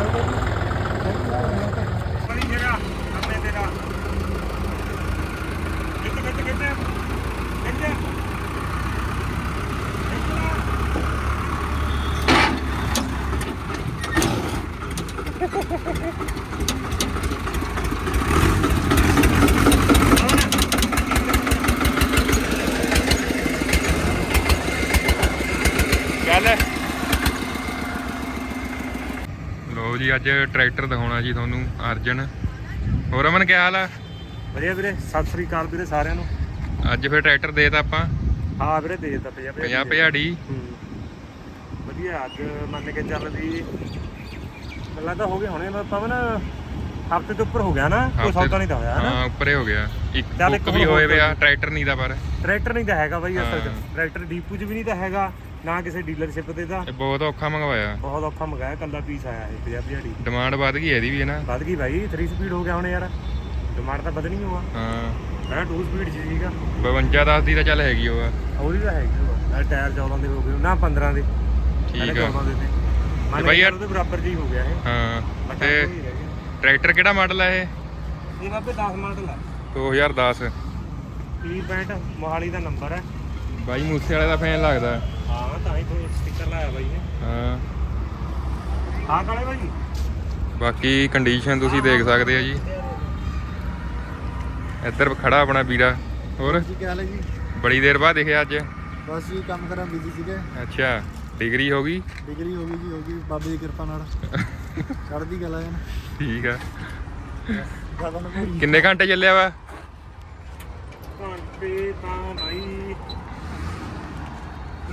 Thank you. ਜੀ ਅੱਜ tractor ਦਿਖਾਉਣਾ ਜੀ ਤੁਹਾਨੂੰ ਅਰਜਨ। ਹੋਰ ਅਮਨ ਕੀ ਹਾਲ ਆ? ਵਧੀਆ ਵੀਰੇ ਸਤਿ ਸ੍ਰੀ ਅਕਾਲ ਵੀਰੇ ਸਾਰਿਆਂ ਨੂੰ। ਅੱਜ ਫਿਰ ਟਰੈਕਟਰ ਦੇਤਾ ਆਪਾਂ? ਹਾਂ ਵੀਰੇ ਦੇ ਦਿੱਤਾ 50 50 ਭਿਆੜੀ ਹੂੰ। ਵਧੀਆ ਅੱਜ ਮੰਨ ਕੇ ਚੱਲ ਵੀ ਲੱਗਦਾ ਹੋ ਗਏ ਹੋਣੇ ਮੈਂ ਪਵਨ ਹਫ਼ਤੇ ਤੋਂ ਉੱਪਰ ਹੋ ਗਿਆ ਨਾ ਕੋਈ ਸੌਦਾ ਨਹੀਂ ਤਾਂ ਹੋਇਆ ਹਾਂ ਹਨਾ ਉੱਪਰੇ ਹੋ ਗਿਆ। ਇੱਕ ਚੱਲ ਵੀ ਹੋਏ ਵੇ ਆ ਟਰੈਕਟਰ ਨਹੀਂ ਦਾ ਪਰ। ਟਰੈਕਟਰ ਨਹੀਂ ਤਾਂ ਹੈਗਾ ਬਾਈ ਅਸਲ 'ਚ। ਹਾਂ। ਟਰੈਕਟਰ ਡੀਪੂ 'ਚ ਵੀ ਨਹੀਂ ਤਾਂ ਹੈਗਾ। ਨਾ ਕਿਸੇ ਡੀਲਰਸ਼ਿਪ ਤੇ ਤਾਂ ਇਹ ਬਹੁਤ ਔਖਾ ਮੰਗਵਾਇਆ। ਬਹੁਤ ਔਖਾ ਮੰਗਾਇਆ ਕੱਲਾ ਪੀਸ ਆਇਆ ਇਹ 50 ਭਿਆੜੀ ਡਿਮਾਂਡ ਵੱਧ ਗਈ ਇਹਦੀ ਵੀ ਹੈ ਨਾ। ਵੱਧ ਗਈ ਬਾਈ 3 ਸਪੀਡ ਹੋ ਗਿਆ ਹੁਣ ਯਾਰ। ਡਿਮਾਂਡ ਤਾਂ ਵਧਣੀ ਹੋਆ ਹਾਂ। ਮੈਂ 2 ਸਪੀਡ 'ਚ ਸੀਗਾ। 52 10 ਦੀ ਤਾਂ ਚੱਲ ਹੈਗੀ ਉਹ ਆ। ਉਹਦੀ ਤਾਂ ਹੈਗੀ ਉਹ ਆ। ਟਾਇਰ 14 ਦੇ ਹੋ ਗਏ ਨਾ 15 ਦੇ। ਠੀਕ ਆ। 14 ਦੇ ਤੇ। ਕੇ ਯਾਰ- ਉਹਦੇ ਬਰਾਬਰ ਜੀ ਹੋ ਗਿਆ ਇਹ। ਹਾਂ। ਤੇ ਟਰੈਕਟਰ ਕਿਹੜਾ ਮਾਡਲ ਆ ਇਹ? ਇਹ ਬਾਬੇ 10 ਮਾਡਲ ਹੈ 2010 P65 ਮੋਹਾਲੀ ਦਾ ਨੰਬਰ ਹੈ ਬਾਈ ਮੂਸੇ ਵਾਲੇ ਦਾ ਫੈਨ ਲੱਗਦਾ। ਹਾਂ ਤਾਂ ਹੀ ਤੋਂ ਸਟicker ਲਾਇਆ ਬਾਈ ਨੇ। ਹਾਂ। ਹਾਂ ਕਾਲੇ ਬਾਈ। ਬਾਕੀ ਕੰਡੀਸ਼ਨ ਤੁਸੀਂ ਦੇਖ ਸਕਦੇ ਆ ਜੀ। ਇੱਧਰ ਖੜਾ ਆਪਣਾ ਵੀਰਾ ਹੋਰ? ਜੀ ਕੀ ਹਾਲ ਹੈ ਜੀ? ਬੜੀ ਦੇਰ ਬਾਅਦ ਦਿਖਿਆ ਅੱਜ। ਬਸ ਜੀ ਕੰਮ ਕਰਾਂ ਬਿਜ਼ੀ ਸੀਗੇ। ਅੱਛਾ ਡਿਗਰੀ ਹੋ ਗਈ? ਡਿਗਰੀ ਹੋ ਗਈ ਜੀ ਹੋ ਗਈ ਬਾਬੇ ਦੀ ਕਿਰਪਾ ਨਾਲ। ਚੜ੍ਹਦੀ ਗੱਲ ਆ ਜਨ ਠੀਕ ਆ। ਕਿੰਨੇ ਘੰਟੇ ਚੱਲਿਆ ਵਾ? ਘੰਟੇ ਤਾਂ ਬਾਈ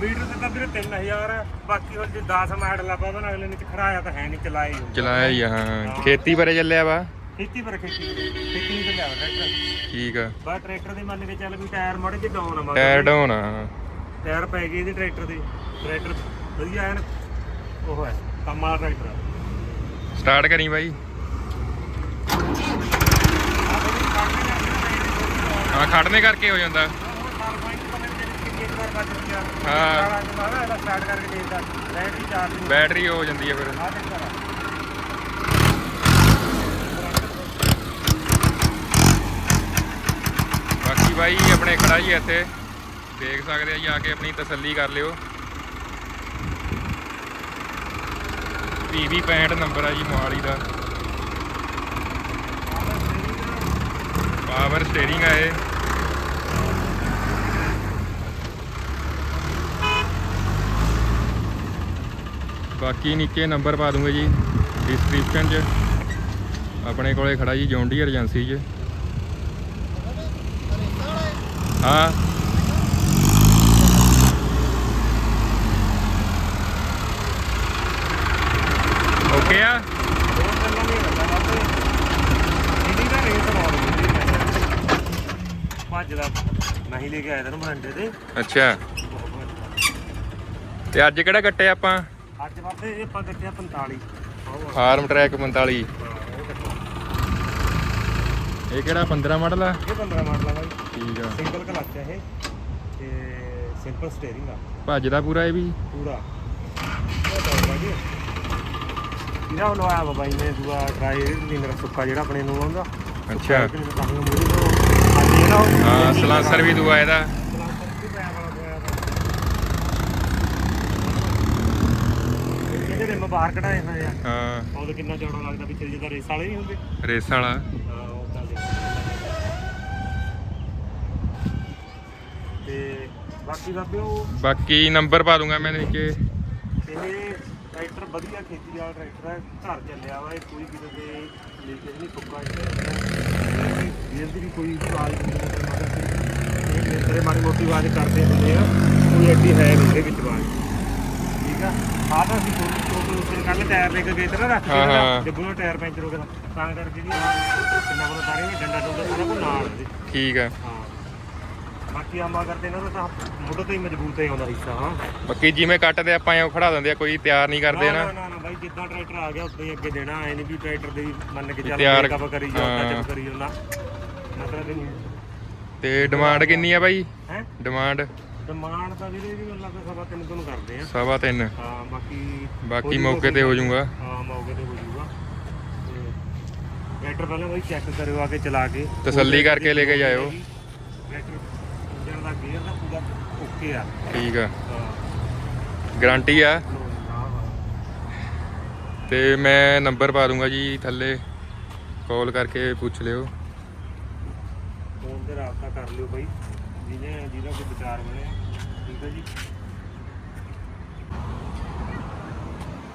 ਮੀਟਰ ਤੇ ਤਾਂ ਵੀਰੇ 3000 ਹੈ ਬਾਕੀ ਹੁਣ ਜੇ 10 ਮਾਡਲ ਆ ਬਾਬਾ ਅਗਲੇ ਨੇ ਚ ਖੜਾਇਆ ਤਾਂ ਹੈ ਨਹੀਂ ਹੀ ਚਲਾਇਆ ਹੀ ਆ, ਹਾਂ। ਖੇਤੀ ਬਾਰੇ ਚੱਲਿਆ ਵਾ? ਖੇਤੀ ਪਰ ਖੇਤੀ ਖੇਤੀ ਨਹੀਂ ਚੱਲਿਆ ਟਰੈਕਟਰ। ਠੀਕ ਆ। ਬਸ ਟਰੈਕਟਰ ਦੇ ਮੰਨ ਕੇ ਚੱਲ ਵੀ ਟਾਇਰ ਮਾੜੇ ਜਿਹੇ ਡਾਊਨ ਆ ਟਾਇਰ ਦੇ। ਡਾਊਨ ਆ ਹਾਂ। ਟਾਇਰ ਪੈ ਗਏ ਇਹਦੇ ਟਰੈਕਟਰ ਦੇ। ਟਰੈਕਟਰ ਵਧੀਆ ਐਨ ਉਹ ਹੈ ਕੰਮ ਵਾਲਾ ਟਰੈਕਟਰ ਆ। ਸਟਾਰਟ ਕਰੀ ਬਾਈ। ਹਾਂ ਖੜਨੇ ਕਰਕੇ ਹੋ ਜਾਂਦਾ। ਹਾਂ। ਸਟਾਰਟ ਕਰਕੇ ਦੇਖਦਾ ਬੈਟਰੀ ਚਾਰਜ ਬੈਟਰੀ ਹੋ ਜਾਂਦੀ ਹੈ ਫਿਰ। ਆ ਦੇਖ ਸਾਰਾ ਬਾਕੀ ਬਾਈ ਆਪਣੇ ਖੜਾ ਜੀ ਇੱਥੇ। ਦੇਖ ਸਕਦੇ ਆ ਜੀ, ਆ ਕੇ ਆਪਣੀ ਤਸੱਲੀ ਕਰ ਲਿਓ। PV 65 ਨੰਬਰ ਆ ਜੀ, ਮੋਹਾਲੀ ਦਾ। ਪਾਵਰ ਸਟੀਅਰਿੰਗ ਆ ਇਹ। ਬਾਕੀ ਨੀਚੇ ਨੰਬਰ ਪਾ ਦੂੰਗੇ ਜੀ ਡਿਸਕ੍ਰਿਪਸ਼ਨ 'ਚ। ਆਪਣੇ ਕੋਲੇ ਖੜਾ ਜੀ ਜੌਂਡੀ ਏਜੰਸੀ 'ਚ। ਹਾਂ। ਓਕੇ ਆ? ਭੱਜਦਾ। ਨਹੀਂ ਲੈ ਕੇ ਆਇਆ ਤੈਨੂੰ ਬਰੰਡੇ ਤੇ। ਅੱਛਾ। ਤੇ ਅੱਜ ਕਿਹੜਾ ਕੱਟੇ ਆਪਾਂ? ਅੱਜ ਬਾਬੇ ਇਹ ਆਪਾਂ ਕੱਟਿਆ 45 ਆਹ ਫਾਰਮ ਟਰੈਕ 45 ਉਹ ਕੱਟਿਆ। ਇਹ ਕਿਹੜਾ 15 ਮਾਡਲ ਆ? ਇਹ 15 ਮਾਡਲ ਆ ਬਾਈ। ਠੀਕ ਆ। ਸਿੰਗਲ ਕਲਚ ਹੈ ਇਹ ਤੇ ਸਿੰਪਲ ਸਟੀਅਰਿੰਗ ਆ। ਭੱਜਦਾ ਪੂਰਾ ਇਹ ਵੀ? ਪੂਰਾ। ਇਹਦਾ ਉਹ ਲਵਾਇਆ ਵਾ ਬਾਈ ਨੇ ਦੂਆ ਨਹੀਂ ਮੇਰਾ ਸੁੱਕਾ ਜਿਹੜਾ ਆਪਣੇ ਨੂੰ ਆਉਂਦਾ। ਅੱਛਾ। ਹਾਂ ਸਲਾਂਸਰ ਵੀ ਦੂਆ ਇਹਦਾ ਇਹਦੇ ਰਿਮ ਬਾਹਰ ਕਢਾਏ ਹੋਏ ਆ ਹਾਂ। ਉਹਦੇ ਕਿੰਨਾ ਚੌੜਾ ਲੱਗਦਾ ਪਿੱਛੇ ਜਿੱਦਾਂ ਰੇਸ ਵਾਲੇ ਨਹੀਂ ਹੁੰਦੇ। ਰੇਸ ਵਾਲਾ। ਹਾਂ ਦੇ ਤੇ ਬਾਕੀ ਬਾਬੇ ਉਹ ਬਾਕੀ ਨੰਬਰ ਪਾ ਦੂੰਗਾ ਮੈਂ ਨੀਚੇ ਇਹ ਟਰੈਕਟਰ ਵਧੀਆ ਖੇਤੀ ਵਾਲਾ ਟਰੈਕਟਰ ਹੈ ਘਰ ਚੱਲਿਆ ਵਾ ਇਹ ਕੋਈ ਕਿਤੇ ਤੇ ਲੀਕੇਜ ਨਹੀਂ ਫੁੱਕਾ ਇਹ ਦੀ ਵੀ ਕੋਈ ਆਵਾਜ਼ ਨਹੀਂ ਇਹ ਮੇਰੇ ਮਾੜੀ ਮੋਟੀ ਆਵਾਜ਼ ਕਰਦੇ ਹੁੰਦੇ ਆ ਕੋਈ ਐਡੀ ਹੈ ਨਹੀਂ ਇਹਦੇ ਵਿੱਚ ਆਵਾਜ਼। ਠੀਕ ਆ? ਆਹ ਤਾਂ ਅਸੀਂ ਕੋਈ ਕੋਈ ਉੱਤੇ ਕੱਲ ਟਾਇਰ ਲੈ ਕੇ ਗਏ ਤੇ ਨਾ ਰੱਖ ਹਾਂ, ਹਾਂ। ਕੇ ਜਦੋਂ ਟਾਇਰ ਪੈਂਚਰ ਹੋ ਗਿਆ ਤਾਂ ਕਰਕੇ ਜਿਹੜੀ ਕਿੰਨਾ ਕੋਲ ਸਾਰੇ ਡੰਡਾ ਡੁੰਡਾ ਸਾਰਾ ਕੋ ਨਾਲ ਇਹਦੇ। ਠੀਕ ਆ। ਹਾਂ। ਬਾਕੀ ਆਮਾ ਕਰਦੇ ਇਹਨਾਂ ਦਾ ਤਾਂ ਮੁੱਢ ਤੋਂ ਹੀ ਮਜ਼ਬੂਤ ਹੀ ਆਉਂਦਾ ਹਿੱਸਾ ਹਾਂ। ਬਾਕੀ ਜਿਵੇਂ ਕੱਟਦੇ ਆਪਾਂ ਐਂ ਖੜਾ ਦਿੰਦੇ ਆ ਕੋਈ ਤਿਆਰ ਨਹੀਂ ਕਰਦੇ ਨਾ ਨਾ। ਨਾ ਨਾ ਬਾਈ ਜਿੱਦਾਂ ਟਰੈਕਟਰ ਆ ਗਿਆ ਉਦਾਂ ਹੀ ਅੱਗੇ ਦੇਣਾ। ਐ ਨਹੀਂ ਵੀ ਟਰੈਕਟਰ ਦੇ ਵੀ ਮੰਨ ਕੇ ਚੱਲ ਤਿਆਰ- ਮੇਕਅਪ ਕਰੀ ਜਾਓ ਹਾਂ। ਟੱਚ ਕਰੀ ਜਾਓ ਨਾ। ਮਤਲਬ ਨਹੀਂ। ਤੇ ਡਿਮਾਂਡ ਕਿੰਨੀ ਆ ਬਾਈ? ਹੈ? ਡਿਮਾਂਡ ਡਿਮਾਂਡ ਤਾਂ ਵੀਰੇ ਵੀ ਮਤਲਬ ਕਿ ਸਵਾ ਤਿੰਨ ਤੁਹਾਨੂੰ ਕਰਦੇ ਆ। ਸਵਾ ਤਿੰਨ। ਹਾਂ ਬਾਕੀ ਬਾਕੀ ਮੌਕੇ ਤੇ ਹੋ ਜਾਊਗਾ ਹਾਂ ਮੌਕੇ ਤੇ ਹੋ ਜਾਊਗਾ ਤੇ ਟਰੈਕਟਰ ਪਹਿਲਾਂ ਬਾਈ ਚੈੱਕ ਕਰਿਓ ਆ ਕੇ ਚਲਾ ਕੇ। ਤਸੱਲੀ ਕਰਕੇ ਲੈ ਕੇ ਜਾਇਓ। ਟਰੈਕਟਰ ਇੰਜਨ ਦਾ ਗੇਅਰ ਦਾ ਪੂਰਾ ਓਕੇ ਆ। ਠੀਕ ਆ। ਗਾਰੰਟੀ ਆ। ਤੇ ਮੈਂ ਨੰਬਰ ਪਾ ਦੂੰਗਾ ਜੀ ਥੱਲੇ। ਕਾਲ ਕਰਕੇ ਪੁੱਛ ਲਿਓ। ਫੋਨ ਤੇ ਰਾਬਤਾ ਕਰ ਲਿਓ ਬਾਈ। ਜਿਹਨੇ ਜਿਹਦਾ ਕੋਈ ਵਿਚਾਰ ਬਣਿਆ।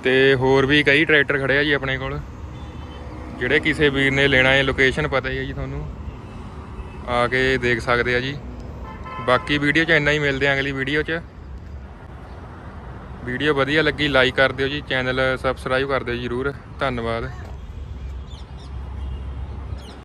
ਤੇ ਹੋਰ ਵੀ ਕਈ ਟਰੈਕਟਰ ਖੜੇ ਆ ਜੀ ਆਪਣੇ ਕੋਲ। ਜਿਹੜੇ ਕਿਸੇ ਵੀਰ ਨੇ ਲੈਣਾ ਹੈ ਲੋਕੇਸ਼ਨ ਪਤਾ ਹੀ ਹੈ ਜੀ ਤੁਹਾਨੂੰ। ਆ ਕੇ ਦੇਖ ਸਕਦੇ ਆ ਜੀ। ਬਾਕੀ ਵੀਡੀਓ 'ਚ ਇੰਨਾ ਹੀ ਮਿਲਦੇ ਆ ਅਗਲੀ ਵੀਡੀਓ 'ਚ। ਵੀਡੀਓ ਵਧੀਆ ਲੱਗੀ ਲਾਈਕ ਕਰ ਦਿਓ ਜੀ ਚੈਨਲ ਸਬਸਕ੍ਰਾਈਬ ਕਰ ਦਿਓ ਜੀ ਜਰੂਰ। ਧੰਨਵਾਦ।